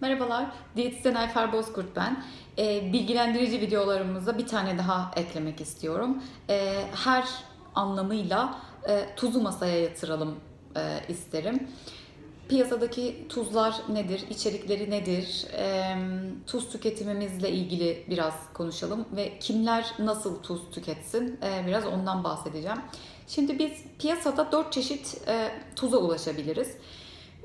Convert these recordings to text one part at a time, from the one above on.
Merhabalar, diyetisyen Ayfer Bozkurt ben. Ee, bilgilendirici videolarımıza bir tane daha eklemek istiyorum. Ee, her anlamıyla e, tuzu masaya yatıralım e, isterim. Piyasadaki tuzlar nedir, içerikleri nedir, e, tuz tüketimimizle ilgili biraz konuşalım ve kimler nasıl tuz tüketsin e, biraz ondan bahsedeceğim. Şimdi biz piyasada 4 çeşit e, tuza ulaşabiliriz.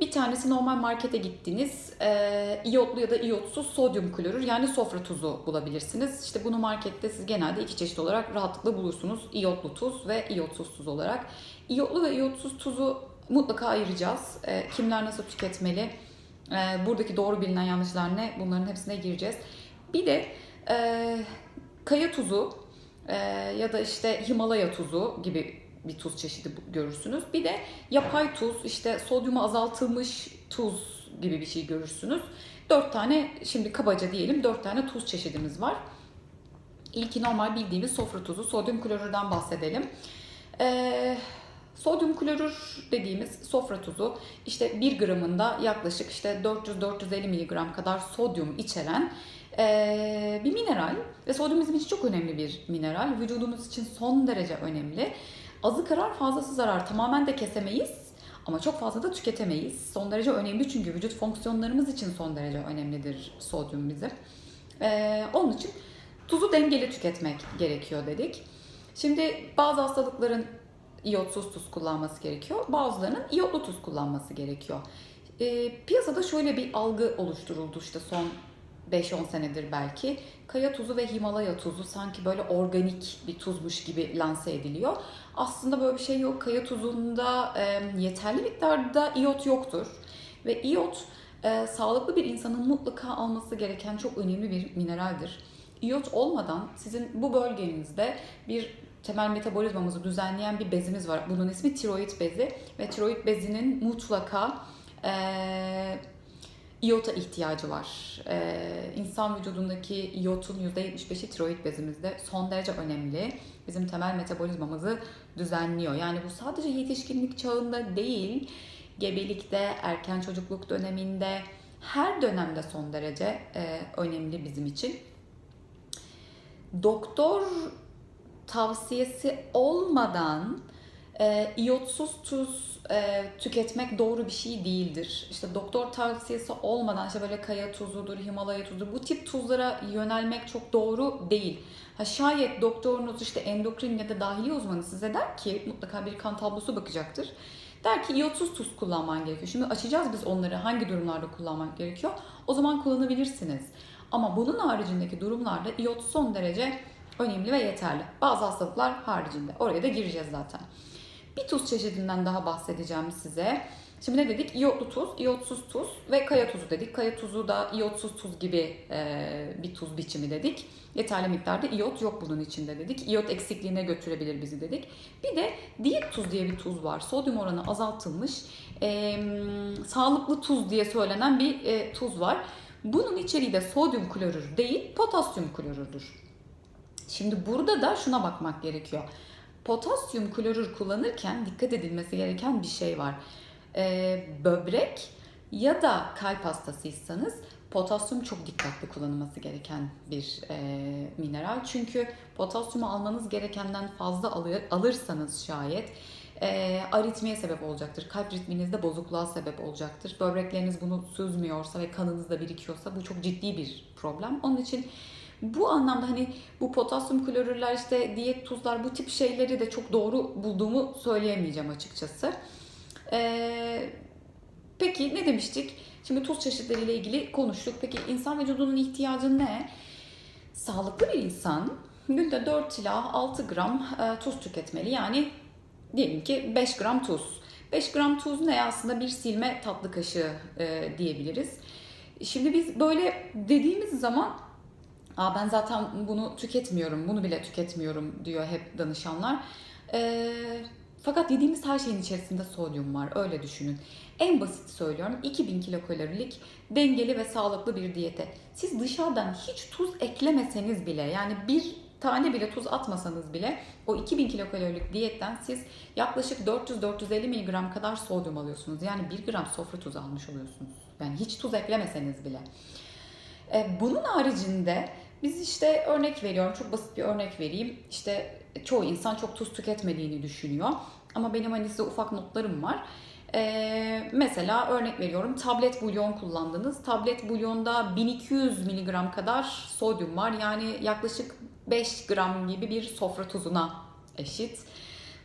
Bir tanesi normal markete gittiğiniz e, iyotlu ya da iyotsuz sodyum klorür yani sofra tuzu bulabilirsiniz. İşte bunu markette siz genelde iki çeşit olarak rahatlıkla bulursunuz. İyotlu tuz ve iyotsuz tuz olarak. İyotlu ve iyotsuz tuzu mutlaka ayıracağız. E, kimler nasıl tüketmeli? E, buradaki doğru bilinen yanlışlar ne? Bunların hepsine gireceğiz. Bir de e, kaya tuzu e, ya da işte Himalaya tuzu gibi bir tuz çeşidi görürsünüz. Bir de yapay tuz, işte sodyumu azaltılmış tuz gibi bir şey görürsünüz. Dört tane, şimdi kabaca diyelim dört tane tuz çeşidimiz var. İlki normal bildiğimiz sofra tuzu, sodyum klorürden bahsedelim. Ee, sodyum klorür dediğimiz sofra tuzu işte 1 gramında yaklaşık işte 400-450 miligram kadar sodyum içeren ee, bir mineral ve sodyum bizim için çok önemli bir mineral. Vücudumuz için son derece önemli. Azı karar fazlası zarar tamamen de kesemeyiz ama çok fazla da tüketemeyiz. Son derece önemli çünkü vücut fonksiyonlarımız için son derece önemlidir sodyum bizim. Ee, onun için tuzu dengeli tüketmek gerekiyor dedik. Şimdi bazı hastalıkların iyotsuz tuz kullanması gerekiyor. Bazılarının iyotlu tuz kullanması gerekiyor. Ee, piyasada şöyle bir algı oluşturuldu işte son 5-10 senedir belki. Kaya tuzu ve Himalaya tuzu sanki böyle organik bir tuzmuş gibi lanse ediliyor. Aslında böyle bir şey yok. Kaya tuzunda e, yeterli miktarda iyot yoktur. Ve iyot e, sağlıklı bir insanın mutlaka alması gereken çok önemli bir mineraldir. İyot olmadan sizin bu bölgenizde bir temel metabolizmamızı düzenleyen bir bezimiz var. Bunun ismi tiroid bezi ve tiroid bezinin mutlaka e, iyota ihtiyacı var. Ee, insan vücudundaki iyotun %75'i tiroid bezimizde son derece önemli. Bizim temel metabolizmamızı düzenliyor. Yani bu sadece yetişkinlik çağında değil, gebelikte, erken çocukluk döneminde, her dönemde son derece e, önemli bizim için. Doktor tavsiyesi olmadan e, iyotsuz tuz e, tüketmek doğru bir şey değildir. İşte doktor tavsiyesi olmadan işte böyle kaya tuzudur, Himalaya tuzu bu tip tuzlara yönelmek çok doğru değil. Ha şayet doktorunuz işte endokrin ya da dahiliye uzmanı size der ki mutlaka bir kan tablosu bakacaktır. Der ki iyotsuz tuz kullanman gerekiyor. Şimdi açacağız biz onları hangi durumlarda kullanmak gerekiyor. O zaman kullanabilirsiniz. Ama bunun haricindeki durumlarda iyot son derece önemli ve yeterli. Bazı hastalıklar haricinde. Oraya da gireceğiz zaten. Bir tuz çeşidinden daha bahsedeceğim size. Şimdi ne dedik? İyotlu tuz, iyotsuz tuz ve kaya tuzu dedik. Kaya tuzu da iyotsuz tuz gibi e, bir tuz biçimi dedik. Yeterli miktarda iyot yok bunun içinde dedik. İyot eksikliğine götürebilir bizi dedik. Bir de diyet tuz diye bir tuz var. Sodyum oranı azaltılmış, e, sağlıklı tuz diye söylenen bir e, tuz var. Bunun içeriği de sodyum klorür değil, potasyum klorürdür. Şimdi burada da şuna bakmak gerekiyor. Potasyum klorür kullanırken dikkat edilmesi gereken bir şey var. Ee, böbrek ya da kalp hastasıysanız potasyum çok dikkatli kullanılması gereken bir e, mineral. Çünkü potasyumu almanız gerekenden fazla alır, alırsanız şayet e, aritmiye sebep olacaktır. Kalp ritminizde bozukluğa sebep olacaktır. Böbrekleriniz bunu süzmüyorsa ve kanınızda birikiyorsa bu çok ciddi bir problem. Onun için bu anlamda hani bu potasyum klorürler işte diyet tuzlar bu tip şeyleri de çok doğru bulduğumu söyleyemeyeceğim açıkçası. Ee, peki ne demiştik? Şimdi tuz çeşitleriyle ilgili konuştuk. Peki insan vücudunun ihtiyacı ne? Sağlıklı bir insan günde 4 ila 6 gram e, tuz tüketmeli. Yani diyelim ki 5 gram tuz. 5 gram tuz ne aslında bir silme tatlı kaşığı e, diyebiliriz. Şimdi biz böyle dediğimiz zaman Aa, ben zaten bunu tüketmiyorum, bunu bile tüketmiyorum diyor hep danışanlar. Ee, fakat yediğimiz her şeyin içerisinde sodyum var, öyle düşünün. En basit söylüyorum, 2000 kilokalorilik dengeli ve sağlıklı bir diyete. Siz dışarıdan hiç tuz eklemeseniz bile, yani bir tane bile tuz atmasanız bile o 2000 kilokalorilik diyetten siz yaklaşık 400-450 miligram kadar sodyum alıyorsunuz. Yani 1 gram sofra tuzu almış oluyorsunuz. Yani hiç tuz eklemeseniz bile. E, bunun haricinde biz işte örnek veriyorum, çok basit bir örnek vereyim. İşte çoğu insan çok tuz tüketmediğini düşünüyor. Ama benim hani size ufak notlarım var. Ee, mesela örnek veriyorum tablet bulyon kullandınız. Tablet bulyonda 1200 miligram kadar sodyum var. Yani yaklaşık 5 gram gibi bir sofra tuzuna eşit.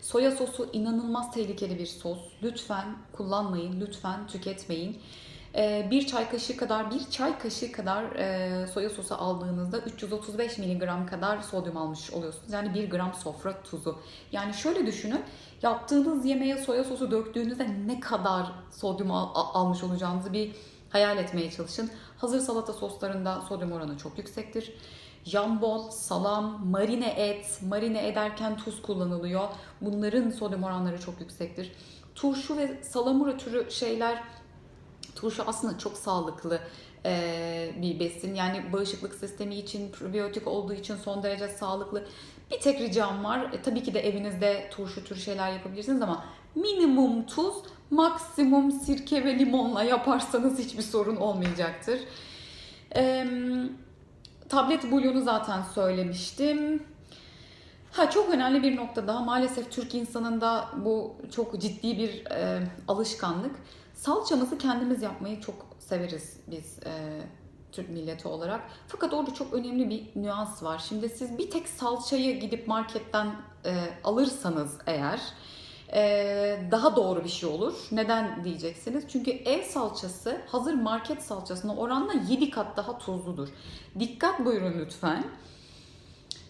Soya sosu inanılmaz tehlikeli bir sos. Lütfen kullanmayın, lütfen tüketmeyin. Ee, bir çay kaşığı kadar, bir çay kaşığı kadar e, soya sosu aldığınızda 335 miligram kadar sodyum almış oluyorsunuz. Yani 1 gram sofra tuzu. Yani şöyle düşünün, yaptığınız yemeğe soya sosu döktüğünüzde ne kadar sodyum al- almış olacağınızı bir hayal etmeye çalışın. Hazır salata soslarında sodyum oranı çok yüksektir. Jambon, salam, marine et, marine ederken tuz kullanılıyor. Bunların sodyum oranları çok yüksektir. Turşu ve salamura türü şeyler Turşu aslında çok sağlıklı e, bir besin. Yani bağışıklık sistemi için, probiyotik olduğu için son derece sağlıklı. Bir tek ricam var. E, tabii ki de evinizde turşu tür şeyler yapabilirsiniz ama minimum tuz, maksimum sirke ve limonla yaparsanız hiçbir sorun olmayacaktır. E, tablet bulyonu zaten söylemiştim. Ha çok önemli bir nokta daha. Maalesef Türk insanında bu çok ciddi bir e, alışkanlık. Salçamızı kendimiz yapmayı çok severiz biz e, Türk milleti olarak. Fakat orada çok önemli bir nüans var. Şimdi siz bir tek salçayı gidip marketten e, alırsanız eğer e, daha doğru bir şey olur. Neden diyeceksiniz? Çünkü ev salçası hazır market salçasına oranla 7 kat daha tuzludur. Dikkat buyurun lütfen.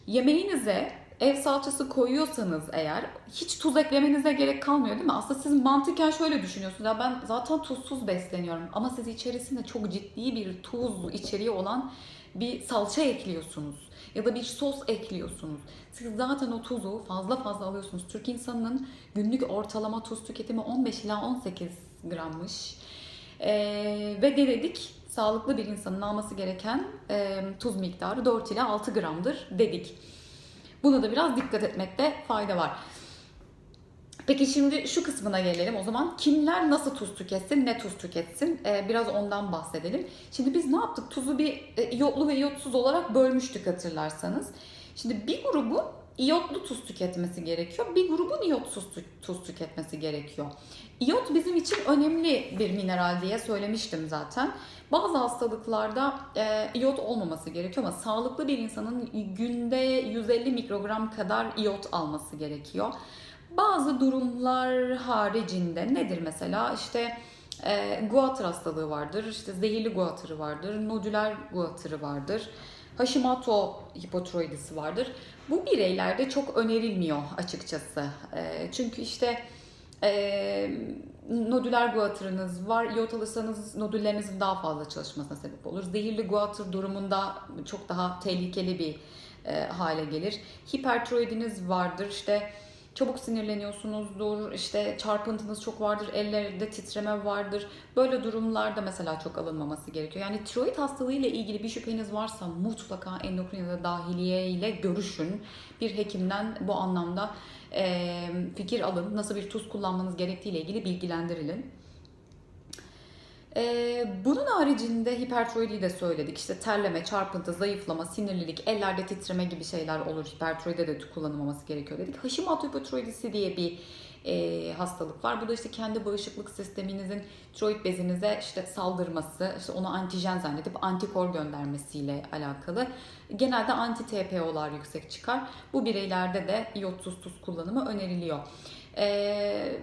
Yemeğinize ev salçası koyuyorsanız eğer hiç tuz eklemenize gerek kalmıyor değil mi? Aslında siz mantıken şöyle düşünüyorsunuz. Ya ben zaten tuzsuz besleniyorum ama siz içerisinde çok ciddi bir tuz içeriği olan bir salça ekliyorsunuz ya da bir sos ekliyorsunuz. Siz zaten o tuzu fazla fazla alıyorsunuz. Türk insanının günlük ortalama tuz tüketimi 15 ila 18 grammış. Ee, ve dedik sağlıklı bir insanın alması gereken e, tuz miktarı 4 ila 6 gramdır dedik. Buna da biraz dikkat etmekte fayda var. Peki şimdi şu kısmına gelelim o zaman. Kimler nasıl tuz tüketsin, ne tuz tüketsin? Ee, biraz ondan bahsedelim. Şimdi biz ne yaptık? Tuzu bir e, iyotlu ve iyotsuz olarak bölmüştük hatırlarsanız. Şimdi bir grubun iyotlu tuz tüketmesi gerekiyor. Bir grubun iyotsuz tuz tüketmesi gerekiyor. İyot bizim için önemli bir mineral diye söylemiştim zaten. Bazı hastalıklarda e, iyot olmaması gerekiyor ama sağlıklı bir insanın günde 150 mikrogram kadar iyot alması gerekiyor. Bazı durumlar haricinde nedir mesela işte e, guatr hastalığı vardır, işte zehirli guatrı vardır, nodüler guatrı vardır, Hashimoto hipotiroidisi vardır. Bu bireylerde çok önerilmiyor açıkçası. E, çünkü işte e, nodüler guatrınız var. İyot alırsanız nodüllerinizin daha fazla çalışmasına sebep olur. Zehirli guatr durumunda çok daha tehlikeli bir e, hale gelir. Hipertiroidiniz vardır. İşte çabuk sinirleniyorsunuzdur. işte çarpıntınız çok vardır. Ellerde titreme vardır. Böyle durumlarda mesela çok alınmaması gerekiyor. Yani tiroid hastalığı ile ilgili bir şüpheniz varsa mutlaka endokrin ya da dahiliye ile görüşün. Bir hekimden bu anlamda fikir alın. Nasıl bir tuz kullanmanız gerektiği ile ilgili bilgilendirilin. Ee, bunun haricinde hipertiroidi de söyledik. İşte terleme, çarpıntı, zayıflama, sinirlilik, ellerde titreme gibi şeyler olur. Hipertiroide de kullanılmaması gerekiyor dedik. Hashimoto hipotiroidisi diye bir e, hastalık var. Bu da işte kendi bağışıklık sisteminizin tiroid bezinize işte saldırması, işte onu antijen zannedip antikor göndermesiyle alakalı. Genelde anti-TPO'lar yüksek çıkar. Bu bireylerde de iyotsuz tuz kullanımı öneriliyor. Ee,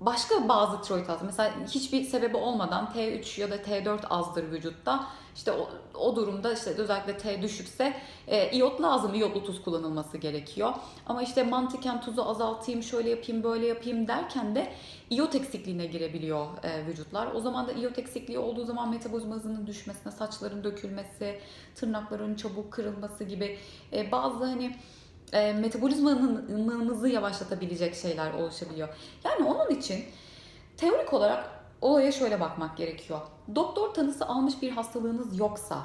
başka bazı tiroid hastalığı mesela hiçbir sebebi olmadan T3 ya da T4 azdır vücutta. İşte o, o durumda işte özellikle T düşükse e, iyot lazım, iyotlu tuz kullanılması gerekiyor. Ama işte mantıken tuzu azaltayım, şöyle yapayım, böyle yapayım derken de iyot eksikliğine girebiliyor e, vücutlar. O zaman da iyot eksikliği olduğu zaman metabolizma hızının düşmesine, saçların dökülmesi, tırnakların çabuk kırılması gibi e, bazı hani e, metabolizmanızı yavaşlatabilecek şeyler oluşabiliyor. Yani onun için teorik olarak olaya şöyle bakmak gerekiyor. Doktor tanısı almış bir hastalığınız yoksa,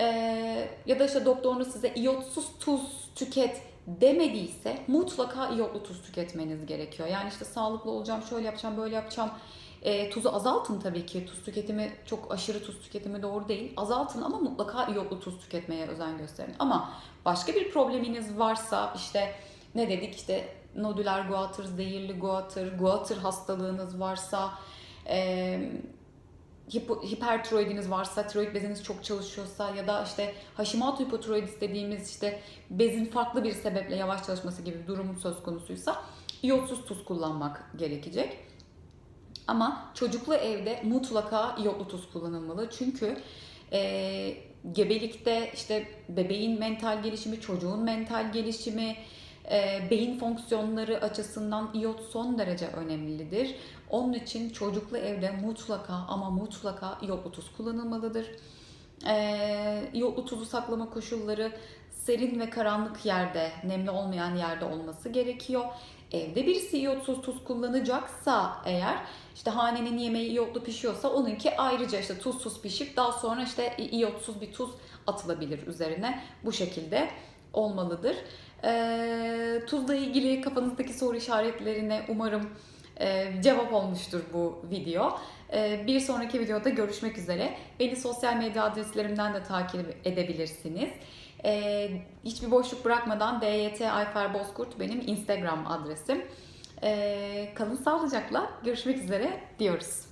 Ee, ya da işte doktorunuz size iyotsuz tuz tüket demediyse mutlaka iyotlu tuz tüketmeniz gerekiyor. Yani işte sağlıklı olacağım, şöyle yapacağım, böyle yapacağım. Ee, tuzu azaltın tabii ki. Tuz tüketimi çok aşırı tuz tüketimi doğru değil. Azaltın ama mutlaka iyotlu tuz tüketmeye özen gösterin. Ama başka bir probleminiz varsa işte ne dedik işte nodüler guatr, zehirli guatr, guatr hastalığınız varsa, e, hipertiroidiniz varsa, tiroid beziniz çok çalışıyorsa ya da işte Hashimoto hipotiroidis dediğimiz işte bezin farklı bir sebeple yavaş çalışması gibi bir durumun söz konusuysa iyotsuz tuz kullanmak gerekecek. Ama çocuklu evde mutlaka iyotlu tuz kullanılmalı. Çünkü e, gebelikte işte bebeğin mental gelişimi, çocuğun mental gelişimi, e, beyin fonksiyonları açısından iyot son derece önemlidir. Onun için çocuklu evde mutlaka ama mutlaka iyotlu tuz kullanılmalıdır. E, iyotlu tuzu saklama koşulları serin ve karanlık yerde, nemli olmayan yerde olması gerekiyor. Evde birisi iyotsuz tuz kullanacaksa eğer işte hanenin yemeği iyotlu pişiyorsa onunki ayrıca işte tuzsuz pişip daha sonra işte iyotsuz bir tuz atılabilir üzerine. Bu şekilde olmalıdır. Ee, tuzla ilgili kafanızdaki soru işaretlerine umarım e, cevap olmuştur bu video. Ee, bir sonraki videoda görüşmek üzere. Beni sosyal medya adreslerimden de takip edebilirsiniz. Ee, hiçbir boşluk bırakmadan DYT Ayfer Bozkurt benim Instagram adresim. Ee, kalın sağlıcakla görüşmek üzere diyoruz.